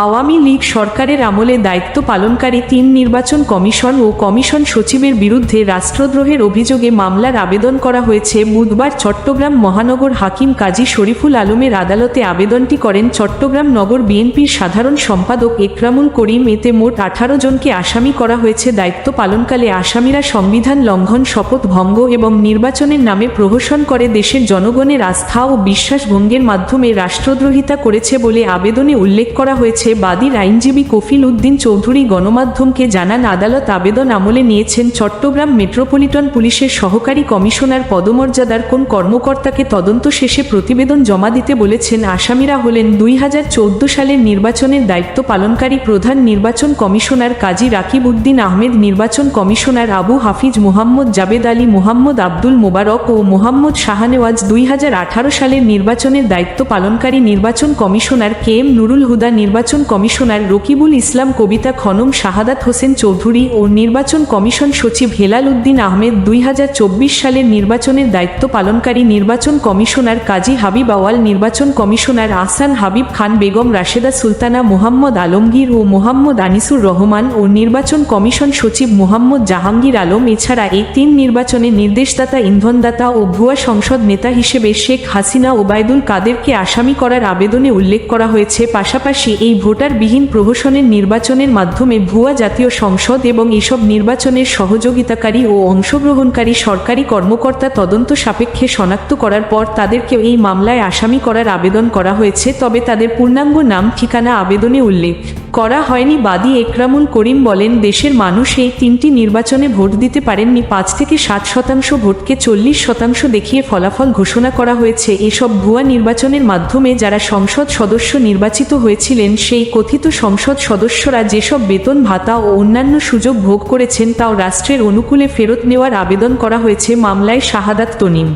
আওয়ামী লীগ সরকারের আমলে দায়িত্ব পালনকারী তিন নির্বাচন কমিশন ও কমিশন সচিবের বিরুদ্ধে রাষ্ট্রদ্রোহের অভিযোগে মামলার আবেদন করা হয়েছে। বুধবার চট্টগ্রাম মহানগর হাকিম কাজী শরীফুল আলমের আদালতে আবেদনটি করেন চট্টগ্রাম নগর বিএনপির সাধারণ সম্পাদক একরামুল করিম। এতে মোট আঠারো জনকে আসামি করা হয়েছে। দায়িত্ব পালনকালে আসামিরা সংবিধান লঙ্ঘন, শপথ ভঙ্গ এবং নির্বাচনের নামে প্রহসন করে দেশের জনগণের আস্থা ও বিশ্বাস ভঙ্গের মাধ্যমে রাষ্ট্রদ্রোহিতা করেছে বলে আবেদনে উল্লেখ করা হয়েছে। বাদীর আইনজীবী কফিল উদ্দিন চৌধুরী গণমাধ্যমকে জানান, আদালত আবেদন আমলে নিয়েছেন চট্টগ্রাম মেট্রোপলিটন পুলিশের সহকারী কমিশনার পদমর্যাদার কোন কর্মকর্তাকে তদন্ত শেষে প্রতিবেদন জমা দিতে বলেছেন আসামিরা হলেন দুই হাজার চৌদ্দ সালের নির্বাচনের দায়িত্ব পালনকারী প্রধান নির্বাচন কমিশনার কাজী রাকিব উদ্দিন আহমেদ, নির্বাচন কমিশনার আবু হাফিজ মোহাম্মদ জাবেদ আলী, মোহাম্মদ আব্দুল মোবারক ও মোহাম্মদ শাহানেওয়াজ দুই হাজার আঠারো সালের নির্বাচনের দায়িত্ব পালনকারী নির্বাচন commissioner K M Nurul Huda নির্বাচন কমিশনার রকিবুল ইসলাম, কবিতা খনম, শাহাদাত হোসেন চৌধুরী ও নির্বাচন কমিশন সচিব হেলাল উদ্দিন আহমেদ দুই হাজার চব্বিশ সালের নির্বাচনের দায়িত্ব পালনকারী নির্বাচন কমিশনার কাজী হাবিব আওয়াল নির্বাচন কমিশনার আহসান হাবিব খান বেগম, রাশেদা সুলতানা মোহাম্মদ আলমগীর ও মোহাম্মদ আনিসুর রহমান ও নির্বাচন কমিশন সচিব মোহাম্মদ জাহাঙ্গীর আলম, এছাড়া এই তিন নির্বাচনে নির্দেশদাতা ইন্ধনদাতা ও ভুয়া সংসদ নেতা হিসেবে শেখ হাসিনা ওবায়দুল কাদেরকে আসামি করার আবেদনে উল্লেখ করা হয়েছে। পাশাপাশি এই ভোটারবিহীন প্রহসনের নির্বাচনের মাধ্যমে ভুয়া জাতীয় সংসদ এবং এসব নির্বাচনের সহযোগিতাকারী ও অংশগ্রহণকারী সরকারি কর্মকর্তা তদন্ত সাপেক্ষে শনাক্ত করার পর তাদেরকে এই মামলায় আসামি করার আবেদন করা হয়েছে, তবে তাদের পূর্ণাঙ্গ নাম, ঠিকানা, আবেদনে উল্লেখ। করা হয়নি। বাদী একরামুল করিম বলেন, দেশের মানুষ এই তিনটি নির্বাচনে ভোট দিতে পারেননি। পাঁচ থেকে সাত শতাংশ ভোটকে চল্লিশ শতাংশ দেখিয়ে ফলাফল ঘোষণা করা হয়েছে। এসব ভুয়া নির্বাচনের মাধ্যমে যারা সংসদ সদস্য নির্বাচিত হয়েছিলেন, সেই কথিত সংসদ সদস্যরা যেসব বেতন, ভাতা ও অন্যান্য সুযোগ ভোগ করেছেন, তাও রাষ্ট্রের অনুকূলে ফেরত নেওয়ার আবেদন করা হয়েছে মামলায় শাহাদাত তনিম।